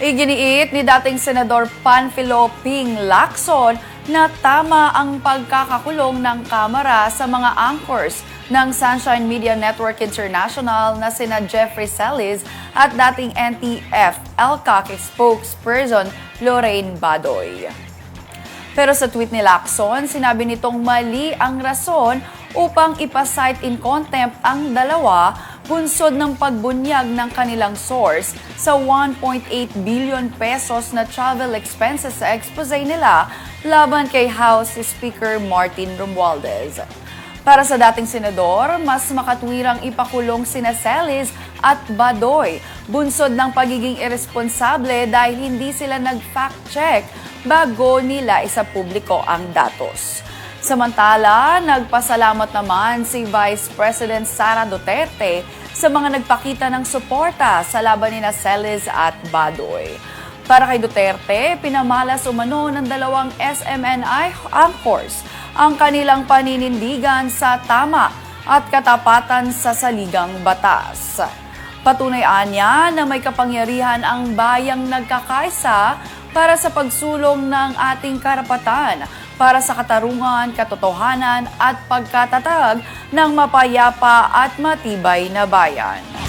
Iginiit ni dating Senador Panfilo Ping Lacson na tama ang pagkakakulong ng Kamara sa mga anchors ng Sunshine Media Network International na sina Jeffrey Celis at dating NTF LCAC spokesperson Lorraine Badoy. Pero sa tweet ni Lacson, sinabi nitong mali ang rason upang ipasight in contempt ang dalawa bunsod ng pagbunyag ng kanilang source sa 1.8 billion pesos na travel expenses sa expose nila laban kay House Speaker Martin Romualdez. Para sa dating senador, mas makatwirang ipakulong sina Celis at Badoy bunsod ng pagiging irresponsable dahil hindi sila nag-fact check bago nila isa publiko ang datos. Samantala, nagpasalamat naman si Vice President Sara Duterte sa mga nagpakita ng suporta sa laban ni Celis at Badoy. Para kay Duterte, pinamalas umano ng dalawang SMNI anchors ang kanilang paninindigan sa tama at katapatan sa saligang batas. Patunay niya na may kapangyarihan ang bayang nagkakaisa para sa pagsulong ng ating karapatan para sa katarungan, katotohanan at pagkatatag ng mapayapa at matibay na bayan.